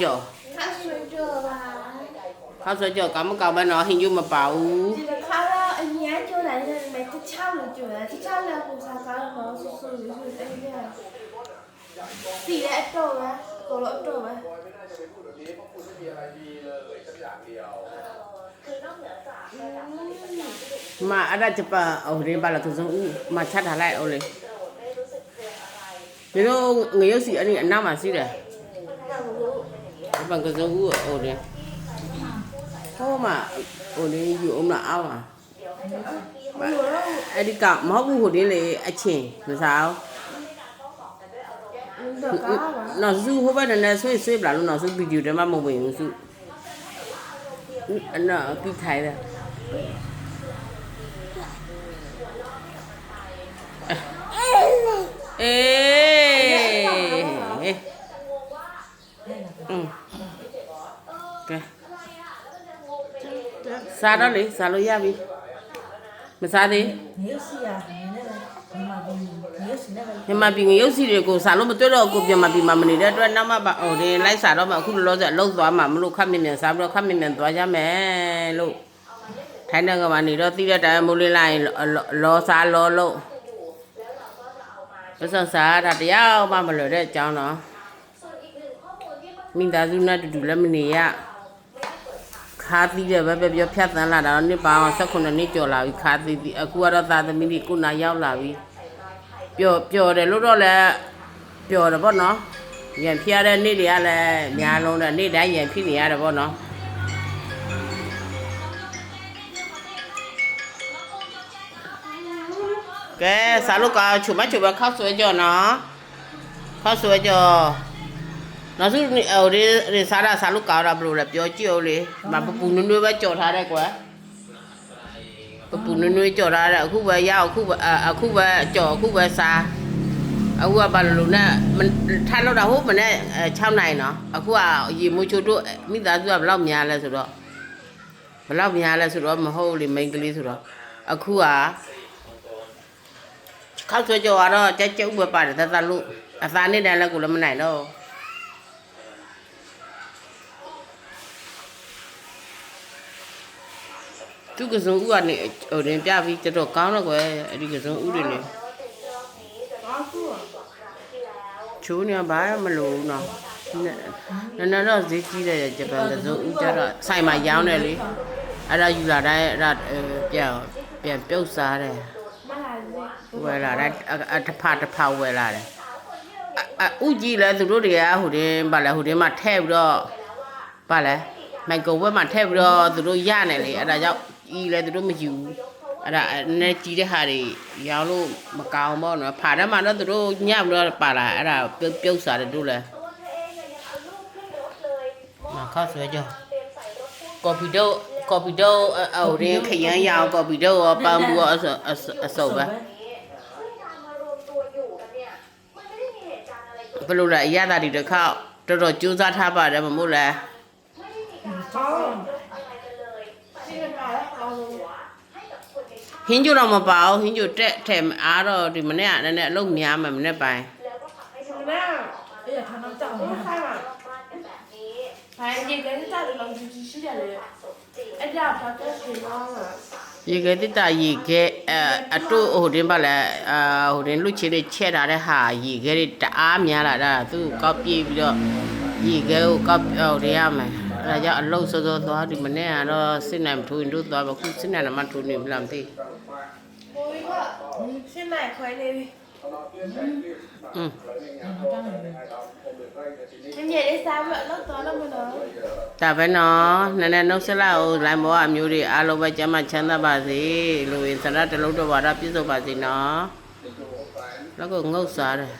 giờ khóc sữa giờ cảm ơn cậu bên nó hình dung mà bảo. Mà ở đây chụp ờ, ở đây bà là thực dụng mà chắc hả lại ở đây đâu người yêu gì anh đây năm à gì đấy bằng cái dấu ở đây thôi mà ở đây dù ông là ao à ai đi cạm móc của đi lấy ai chè là sao? Nó du không phải là nó xuôi xuôi là nó xuôi bị đấy mà mà mình du nó cái thái rồi. Ê! Ê! Ừ. ကဲစားတော့လေစားလို့ရပြီမစားသေးမြန်မာပြည်ဝင်ရုပ်စီတွေကိုစားလို့မတွေ့တော့ကိုပြန်မပြီးမှမနေတဲ့အတွက်နောက်မှပါဟိုဒီလိုက်စားတော့မှအခုလောလောဆယ်လှုပ်သွားမှမလို့ခက်မြင်မြန်စားပြီးတော့ခက်မြင်မြန်သွားကြမယ်လို့ထိုင်းနိုင်ငံမှာနေတော့တိရတိုင်းမိုးလင်းလိုက်လောစားလောလို့ပစောစားတာတရားမှမလို့တဲ့အကြောင်းတော့မိသားစုနဲ့အတူတူလည်းမနေရ ခါသီးတယ်ပဲပဲပြောဖြတ်သန်းလာတာတော့နှစ်ပေါင်း18နှစ်ကျော်လာပြီခါသီးသီးအခုကတော့သာသမီတွေခုနာရောက်လာပြီပျော်ပျော်တယ်လို့တော့လည်းပျော်တယ်ပေါ့နော်ရံဖျားတဲ့နေ့တွေကလည်းများလုံးတဲ့နေ့တိုင်းရံဖြစ်နေရတယ်ပေါ့နော်ကဲစားလို့ကချုံမချုံမခောက်ဆွဲကြောနော်ခောက်ဆွဲကြော နောက်စုဟိုဒီဒီစားတာစားလို့ကောင်းတာဘယ်လိုလဲပြောကြည့်အောင်လေမပပူနွေ့နွေ့ပဲကြော်ထားတယ်ကွာပပူနွေ့နွေ့ကြော်ထားတယ်အခုပဲရအောင်အခုပဲအအခုပဲကြော်အခုပဲစားအခုကဘာလို့လို့နဲ့မထားလို့တာဟုတ်မနဲ့6နိုင်နော်အခုကရေမိုးချိုတို့မိသားစုကဘယ်လောက်များလဲဆိုတော့ဘယ်လောက်များလဲဆိုတော့မဟုတ်လေမိန်းကလေးဆိုတော့အခုကခောက်ဆွဲကြော်ကတော့ကြက်ကြက်ဥပဲပါတယ်တသက်လို့အသားနဲ့တည်းလည်းကိုလည်းမနိုင်တော့ သူကစုံဥကနေဟိုတင်ပြပြီးတော်တော်ကောင်းတော့ကွယ်အဲ့ဒီကစုံဥတွေနေချိုးနေဘာမလို့နော်နည်းနည်းတော့ဈေးကြီးတယ်ဂျပန်ကစုံဥကြတော့ဆိုင်မှာရောင်းတယ်လေအဲ့ဒါယူလာတိုင်းအဲ့ဒါပြန်ပြန်ပြုတ်စားတယ်ဝယ်လာတယ်အတဖတဖဝယ်လာတယ်အဥကြီးလဲသူတို့တွေကဟိုတင်ဗာလဲဟိုတင်မှာထည့်ပြီးတော့ဗာလဲမိုက်ကဝက်မှာထည့်ပြီးတော့သူတို့ရနေလေအဲ့ဒါကြောင့် ကြီးလည်းသူတို့မယူဘူးအဲ့ဒါနဲ့ကြီးတဲ့ဟာတွေရောင်းလို့မကောင်းပေါ့နော်ဖာထဲမှာတော့သူတို့ညပ်လို့ပါလာအဲ့ဒါပြုတ်ပြုတ်စားတယ်တို့လည်းမခါဆွဲကြကော်ဖီတော့ကော်ဖီတော့အော်ရင်းခရမ်းရအောင်ကော်ဖီတော့ရောပန်းဘူးရောအစုပ်ပဲဘလို့လဲအရသာဒီတစ်ခါတော်တော်ကြိုးစားထားပါတယ်မမို့လဲဟုတ် ဟင်းကျူတော့မပါဘူးဟင်းကျူတက်ထဲအားတော့ဒီမနေ့ကနည်းနည်းအလုပ်များမှာမနေ့ပိုင်းမနေ့အေးခဏတောင်းပါဘာရေကဲတာလောကြီးကြီးရှိတယ်လေအဲ့ဒါဘာကဲရှင်မရေကဲတာရေကဲအတူဟိုတင်ပါလဲအဟိုတင်လူချေတဲ့ချဲ့တာတဲ့ဟာရေကဲတအားများလာတာသူကောက်ပြေးပြီးတော့ရေကဲကိုကောက်ဟိုတင်ရမယ် အဲ့ဒါကြောင့်အလုတ်စောစောသွားဒီမနေ့ကတော့စစ်နိုင်မထိုးရင်တို့သွားပါခုစစ်နိုင်တော့မှထိုးနေမလားမသိကိုကြီးကစစ်နိုင်ခွဲနေပြီอืมမင်းရဲ့စားမလို့တော်လို့မလို့ဒါပဲနော်နည်းနည်းနှုတ်ဆက်လာဦးလိုင်းဘောအမျိုးတွေအားလုံးပဲကျမ်းမချမ်းသာပါစေလူဝင်စရတလုံးတော်ပါတာပြည့်စုံပါစေနော်လောက်ကငုတ်စားတယ်